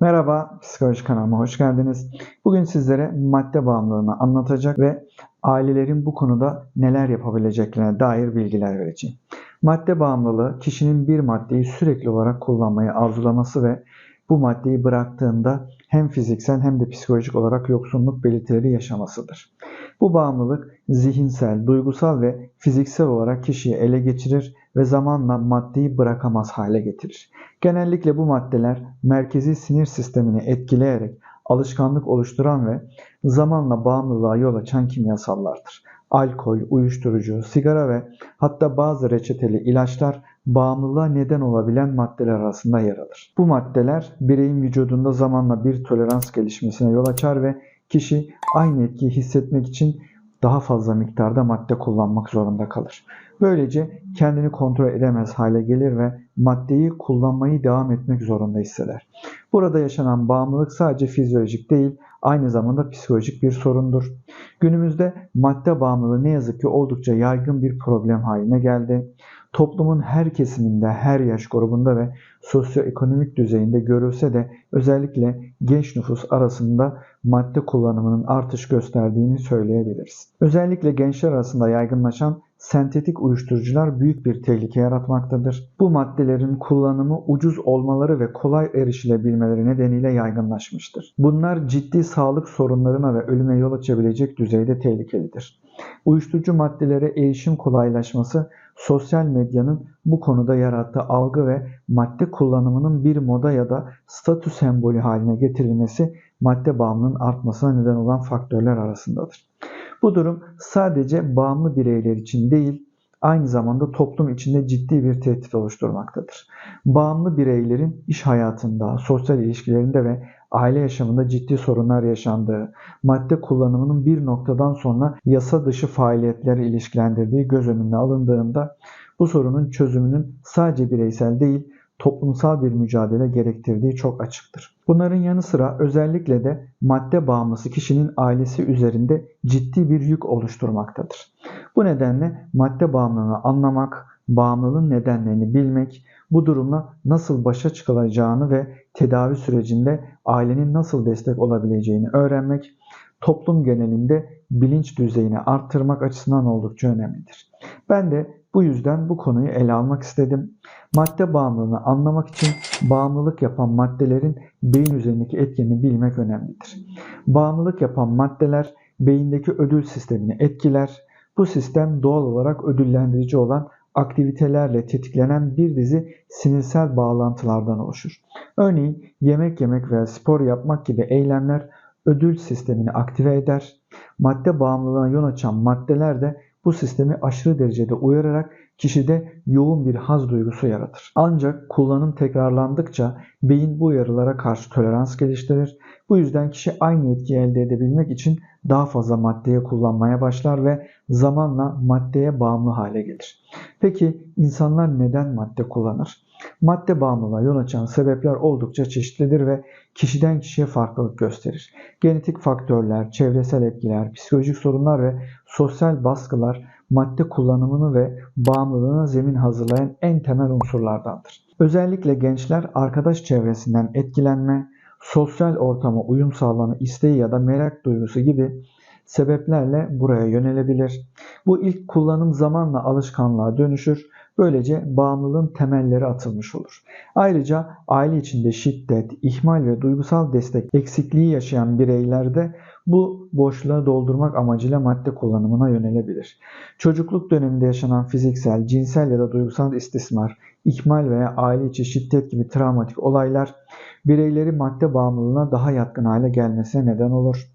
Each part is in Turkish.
Merhaba, Psikoloji kanalıma hoş geldiniz. Bugün sizlere madde bağımlılığını anlatacak ve ailelerin bu konuda neler yapabileceklerine dair bilgiler vereceğim. Madde bağımlılığı kişinin bir maddeyi sürekli olarak kullanmayı arzulaması ve bu maddeyi bıraktığında hem fiziksel hem de psikolojik olarak yoksunluk belirtileri yaşamasıdır. Bu bağımlılık zihinsel, duygusal ve fiziksel olarak kişiyi ele geçirir ve zamanla maddeyi bırakamaz hale getirir. Genellikle bu maddeler merkezi sinir sistemini etkileyerek alışkanlık oluşturan ve zamanla bağımlılığa yol açan kimyasallardır. Alkol, uyuşturucu, sigara ve hatta bazı reçeteli ilaçlar bağımlılığa neden olabilen maddeler arasında yer alır. Bu maddeler bireyin vücudunda zamanla bir tolerans gelişmesine yol açar ve kişi aynı etkiyi hissetmek için daha fazla miktarda madde kullanmak zorunda kalır. Böylece kendini kontrol edemez hale gelir ve maddeyi kullanmayı devam etmek zorunda hisseder. Burada yaşanan bağımlılık sadece fizyolojik değil, aynı zamanda psikolojik bir sorundur. Günümüzde madde bağımlılığı ne yazık ki oldukça yaygın bir problem haline geldi. Toplumun her kesiminde, her yaş grubunda ve sosyoekonomik düzeyinde görülse de özellikle genç nüfus arasında madde kullanımının artış gösterdiğini söyleyebiliriz. Özellikle gençler arasında yaygınlaşan sentetik uyuşturucular büyük bir tehlike yaratmaktadır. Bu maddelerin kullanımı ucuz olmaları ve kolay erişilebilmeleri nedeniyle yaygınlaşmıştır. Bunlar ciddi sağlık sorunlarına ve ölüme yol açabilecek düzeyde tehlikelidir. Uyuşturucu maddelere erişim kolaylaşması sosyal medyanın bu konuda yarattığı algı ve madde kullanımının bir moda ya da statü sembolü haline getirilmesi madde bağımlılığının artmasına neden olan faktörler arasındadır. Bu durum sadece bağımlı bireyler için değil, aynı zamanda toplum içinde ciddi bir tehdit oluşturmaktadır. Bağımlı bireylerin iş hayatında, sosyal ilişkilerinde ve aile yaşamında ciddi sorunlar yaşandığı, madde kullanımının bir noktadan sonra yasa dışı faaliyetleri ilişkilendirdiği göz önüne alındığında bu sorunun çözümünün sadece bireysel değil, toplumsal bir mücadele gerektirdiği çok açıktır. Bunların yanı sıra özellikle de madde bağımlısı kişinin ailesi üzerinde ciddi bir yük oluşturmaktadır. Bu nedenle madde bağımlılığını anlamak, bağımlılığın nedenlerini bilmek, bu durumla nasıl başa çıkılacağını ve tedavi sürecinde ailenin nasıl destek olabileceğini öğrenmek, toplum genelinde bilinç düzeyini arttırmak açısından oldukça önemlidir. Ben de bu yüzden bu konuyu ele almak istedim. Madde bağımlılığını anlamak için bağımlılık yapan maddelerin beyin üzerindeki etkinliğini bilmek önemlidir. Bağımlılık yapan maddeler beyindeki ödül sistemini etkiler. Bu sistem doğal olarak ödüllendirici olan aktivitelerle tetiklenen bir dizi sinirsel bağlantılardan oluşur. Örneğin yemek yemek veya spor yapmak gibi eylemler ödül sistemini aktive eder. Madde bağımlılığına yol açan maddeler de bu sistemi aşırı derecede uyararak kişide yoğun bir haz duygusu yaratır. Ancak kullanım tekrarlandıkça beyin bu uyarılara karşı tolerans geliştirir. Bu yüzden kişi aynı etkiyi elde edebilmek için daha fazla maddeye kullanmaya başlar ve zamanla maddeye bağımlı hale gelir. Peki insanlar neden madde kullanır? Madde bağımlılığa yol açan sebepler oldukça çeşitlidir ve kişiden kişiye farklılık gösterir. Genetik faktörler, çevresel etkiler, psikolojik sorunlar ve sosyal baskılar madde kullanımını ve bağımlılığına zemin hazırlayan en temel unsurlardandır. Özellikle gençler arkadaş çevresinden etkilenme, sosyal ortama uyum sağlama isteği ya da merak duygusu gibi sebeplerle buraya yönelebilir. Bu ilk kullanım zamanla alışkanlığa dönüşür. Böylece bağımlılığın temelleri atılmış olur. Ayrıca aile içinde şiddet, ihmal ve duygusal destek eksikliği yaşayan bireylerde bu boşluğa doldurmak amacıyla madde kullanımına yönelebilir. Çocukluk döneminde yaşanan fiziksel, cinsel ya da duygusal istismar, ihmal veya aile içi şiddet gibi travmatik olaylar bireyleri madde bağımlılığına daha yatkın hale gelmesine neden olur.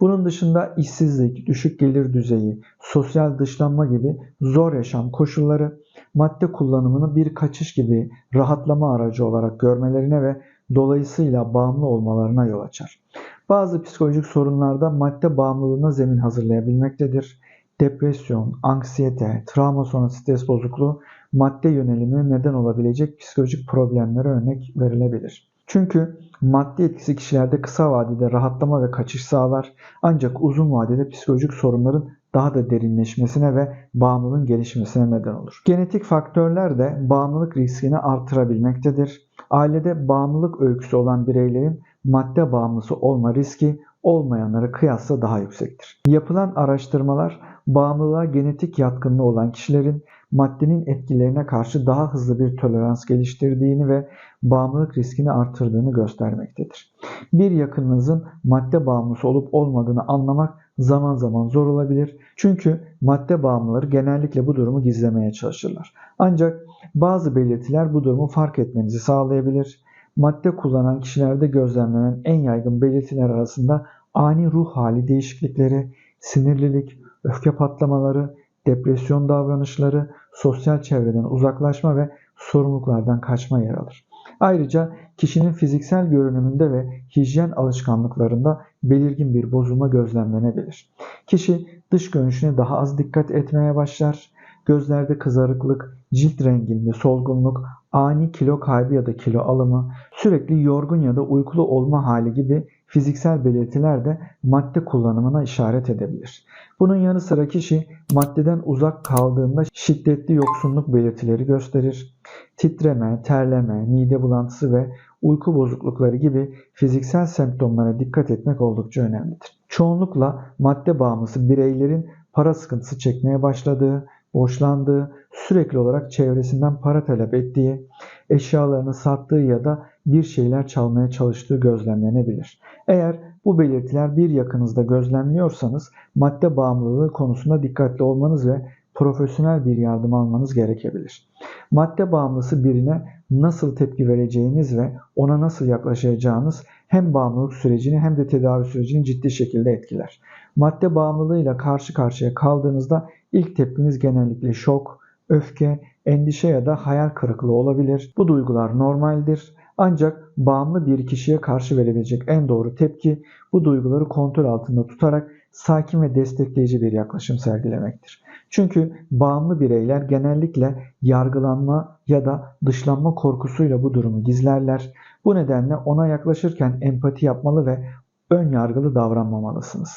Bunun dışında işsizlik, düşük gelir düzeyi, sosyal dışlanma gibi zor yaşam koşulları madde kullanımını bir kaçış gibi rahatlama aracı olarak görmelerine ve dolayısıyla bağımlı olmalarına yol açar. Bazı psikolojik sorunlarda madde bağımlılığına zemin hazırlayabilmektedir. Depresyon, anksiyete, travma sonrası stres bozukluğu madde yönelimine neden olabilecek psikolojik problemlere örnek verilebilir. Çünkü madde etkisi kişilerde kısa vadede rahatlama ve kaçış sağlar ancak uzun vadede psikolojik sorunların daha da derinleşmesine ve bağımlılığın gelişmesine neden olur. Genetik faktörler de bağımlılık riskini artırabilmektedir. Ailede bağımlılık öyküsü olan bireylerin madde bağımlısı olma riski olmayanlara kıyasla daha yüksektir. Yapılan araştırmalar bağımlılığa genetik yatkınlığı olan kişilerin maddenin etkilerine karşı daha hızlı bir tolerans geliştirdiğini ve bağımlılık riskini artırdığını göstermektedir. Bir yakınınızın madde bağımlısı olup olmadığını anlamak zaman zaman zor olabilir. Çünkü madde bağımlıları genellikle bu durumu gizlemeye çalışırlar. Ancak bazı belirtiler bu durumu fark etmenizi sağlayabilir. Madde kullanan kişilerde gözlemlenen en yaygın belirtiler arasında ani ruh hali değişiklikleri, sinirlilik, öfke patlamaları, depresyon davranışları, sosyal çevreden uzaklaşma ve sorumluluklardan kaçma yer alır. Ayrıca kişinin fiziksel görünümünde ve hijyen alışkanlıklarında belirgin bir bozulma gözlemlenebilir. Kişi dış görünüşüne daha az dikkat etmeye başlar. Gözlerde kızarıklık, cilt renginde solgunluk, ani kilo kaybı ya da kilo alımı, sürekli yorgun ya da uykulu olma hali gibi fiziksel belirtiler de madde kullanımına işaret edebilir. Bunun yanı sıra kişi maddeden uzak kaldığında şiddetli yoksunluk belirtileri gösterir. Titreme, terleme, mide bulantısı ve uyku bozuklukları gibi fiziksel semptomlara dikkat etmek oldukça önemlidir. Çoğunlukla madde bağımlısı bireylerin para sıkıntısı çekmeye başladığı, borçlandığı, sürekli olarak çevresinden para talep ettiği, eşyalarını sattığı ya da bir şeyler çalmaya çalıştığı gözlemlenebilir. Eğer bu belirtiler bir yakınızda gözlemliyorsanız madde bağımlılığı konusunda dikkatli olmanız ve profesyonel bir yardım almanız gerekebilir. Madde bağımlısı birine nasıl tepki vereceğiniz ve ona nasıl yaklaşacağınız hem bağımlılık sürecini hem de tedavi sürecini ciddi şekilde etkiler. Madde bağımlılığıyla karşı karşıya kaldığınızda ilk tepkiniz genellikle şok, öfke, endişe ya da hayal kırıklığı olabilir. Bu duygular normaldir. Ancak bağımlı bir kişiye karşı verebilecek en doğru tepki bu duyguları kontrol altında tutarak sakin ve destekleyici bir yaklaşım sergilemektir. Çünkü bağımlı bireyler genellikle yargılanma ya da dışlanma korkusuyla bu durumu gizlerler. Bu nedenle ona yaklaşırken empati yapmalı ve ön yargılı davranmamalısınız.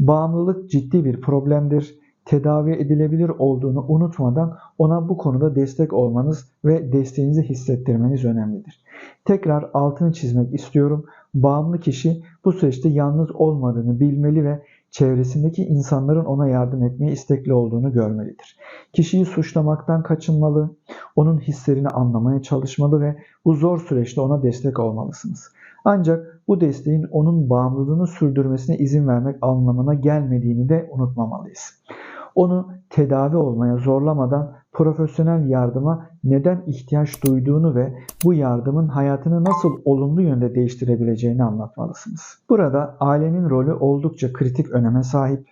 Bağımlılık ciddi bir problemdir tedavi edilebilir olduğunu unutmadan ona bu konuda destek olmanız ve desteğinizi hissettirmeniz önemlidir. Tekrar altını çizmek istiyorum. Bağımlı kişi bu süreçte yalnız olmadığını bilmeli ve çevresindeki insanların ona yardım etmeye istekli olduğunu görmelidir. Kişiyi suçlamaktan kaçınmalı, onun hislerini anlamaya çalışmalı ve bu zor süreçte ona destek olmalısınız. Ancak bu desteğin onun bağımlılığını sürdürmesine izin vermek anlamına gelmediğini de unutmamalıyız. Onu tedavi olmaya zorlamadan profesyonel yardıma neden ihtiyaç duyduğunu ve bu yardımın hayatını nasıl olumlu yönde değiştirebileceğini anlatmalısınız. Burada ailenin rolü oldukça kritik öneme sahip.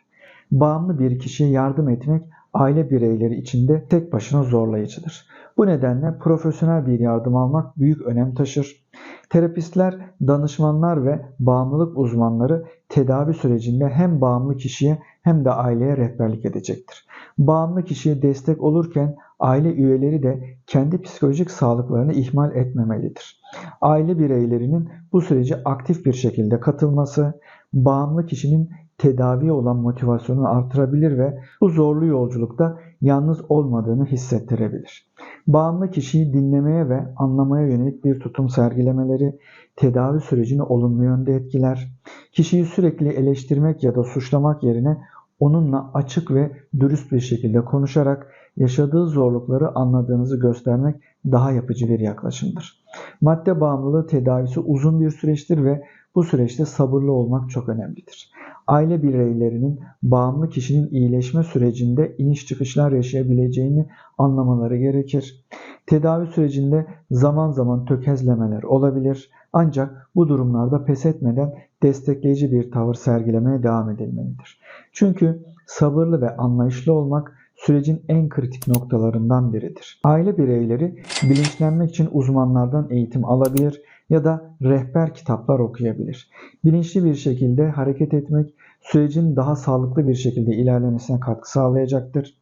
Bağımlı bir kişiye yardım etmek aile bireyleri içinde tek başına zorlayıcıdır. Bu nedenle profesyonel bir yardım almak büyük önem taşır. Terapistler, danışmanlar ve bağımlılık uzmanları tedavi sürecinde hem bağımlı kişiye hem de aileye rehberlik edecektir. Bağımlı kişiye destek olurken aile üyeleri de kendi psikolojik sağlıklarını ihmal etmemelidir. Aile bireylerinin bu sürece aktif bir şekilde katılması, bağımlı kişinin tedaviye olan motivasyonunu artırabilir ve bu zorlu yolculukta yalnız olmadığını hissettirebilir. Bağımlı kişiyi dinlemeye ve anlamaya yönelik bir tutum sergilemeleri tedavi sürecini olumlu yönde etkiler. Kişiyi sürekli eleştirmek ya da suçlamak yerine onunla açık ve dürüst bir şekilde konuşarak yaşadığı zorlukları anladığınızı göstermek daha yapıcı bir yaklaşımdır. Madde bağımlılığı tedavisi uzun bir süreçtir ve bu süreçte sabırlı olmak çok önemlidir. Aile bireylerinin bağımlı kişinin iyileşme sürecinde iniş çıkışlar yaşayabileceğini anlamaları gerekir. Tedavi sürecinde zaman zaman tökezlemeler olabilir ancak bu durumlarda pes etmeden destekleyici bir tavır sergilemeye devam edilmelidir. Çünkü sabırlı ve anlayışlı olmak sürecin en kritik noktalarından biridir. Aile bireyleri bilinçlenmek için uzmanlardan eğitim alabilir ya da rehber kitaplar okuyabilir. Bilinçli bir şekilde hareket etmek sürecin daha sağlıklı bir şekilde ilerlemesine katkı sağlayacaktır.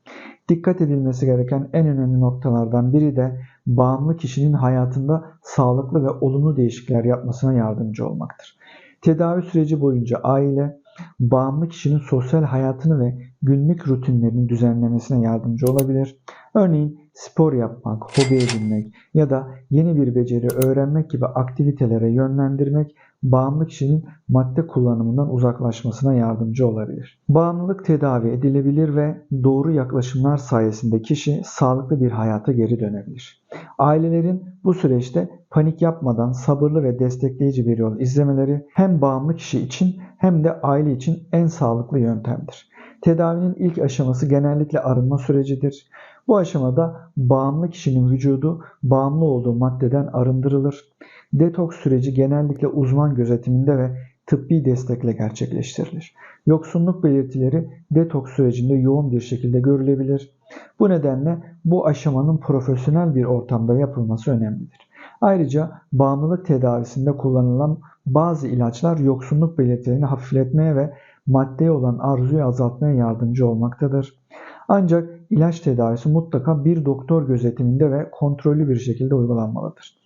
Dikkat edilmesi gereken en önemli noktalardan biri de bağımlı kişinin hayatında sağlıklı ve olumlu değişiklikler yapmasına yardımcı olmaktır. Tedavi süreci boyunca aile, bağımlı kişinin sosyal hayatını ve günlük rutinlerini düzenlemesine yardımcı olabilir. Örneğin spor yapmak, hobi edinmek ya da yeni bir beceri öğrenmek gibi aktivitelere yönlendirmek bağımlı kişinin madde kullanımından uzaklaşmasına yardımcı olabilir. Bağımlılık tedavi edilebilir ve doğru yaklaşımlar sayesinde kişi sağlıklı bir hayata geri dönebilir. Ailelerin bu süreçte panik yapmadan sabırlı ve destekleyici bir yol izlemeleri hem bağımlı kişi için hem de aile için en sağlıklı yöntemdir. Tedavinin ilk aşaması genellikle arınma sürecidir. Bu aşamada bağımlı kişinin vücudu bağımlı olduğu maddeden arındırılır. Detoks süreci genellikle uzman gözetiminde ve tıbbi destekle gerçekleştirilir. Yoksunluk belirtileri detoks sürecinde yoğun bir şekilde görülebilir. Bu nedenle bu aşamanın profesyonel bir ortamda yapılması önemlidir. Ayrıca bağımlılık tedavisinde kullanılan bazı ilaçlar yoksunluk belirtilerini hafifletmeye ve maddeye olan arzuyu azaltmaya yardımcı olmaktadır. Ancak ilaç tedavisi mutlaka bir doktor gözetiminde ve kontrollü bir şekilde uygulanmalıdır.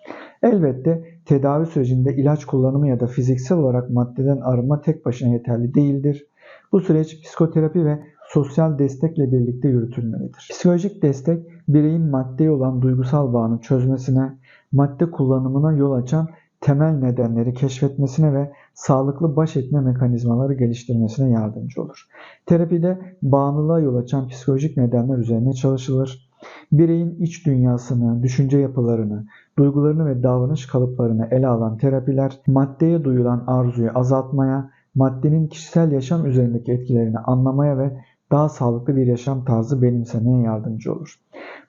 Elbette tedavi sürecinde ilaç kullanımı ya da fiziksel olarak maddeden arınma tek başına yeterli değildir. Bu süreç psikoterapi ve sosyal destekle birlikte yürütülmelidir. Psikolojik destek bireyin maddeye olan duygusal bağını çözmesine, madde kullanımına yol açan temel nedenleri keşfetmesine ve sağlıklı baş etme mekanizmaları geliştirmesine yardımcı olur. Terapide bağımlılığa yol açan psikolojik nedenler üzerine çalışılır. Bireyin iç dünyasını, düşünce yapılarını, duygularını ve davranış kalıplarını ele alan terapiler maddeye duyulan arzuyu azaltmaya, maddenin kişisel yaşam üzerindeki etkilerini anlamaya ve daha sağlıklı bir yaşam tarzı benimsemeye yardımcı olur.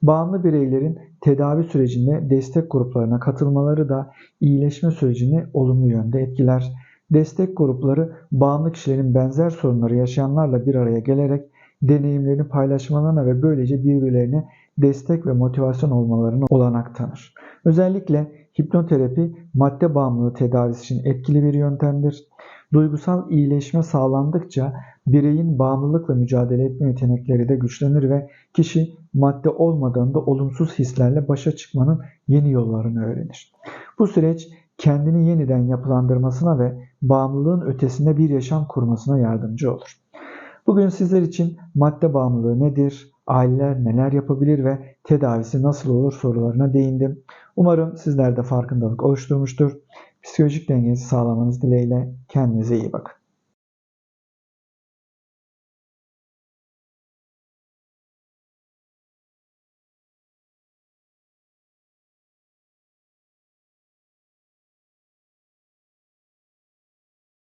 Bağımlı bireylerin tedavi sürecinde destek gruplarına katılmaları da iyileşme sürecini olumlu yönde etkiler. Destek grupları bağımlı kişilerin benzer sorunları yaşayanlarla bir araya gelerek deneyimlerini paylaşmalarına ve böylece birbirlerine destek ve motivasyon olmalarına olanak tanır. Özellikle hipnoterapi madde bağımlılığı tedavisi için etkili bir yöntemdir. Duygusal iyileşme sağlandıkça bireyin bağımlılıkla mücadele etme yetenekleri de güçlenir ve kişi madde olmadığında olumsuz hislerle başa çıkmanın yeni yollarını öğrenir. Bu süreç kendini yeniden yapılandırmasına ve bağımlılığın ötesinde bir yaşam kurmasına yardımcı olur. Bugün sizler için madde bağımlılığı nedir, aileler neler yapabilir ve tedavisi nasıl olur sorularına değindim. Umarım sizler de farkındalık oluşturmuştur. Psikolojik dengenizi sağlamanız dileğiyle kendinize iyi bakın.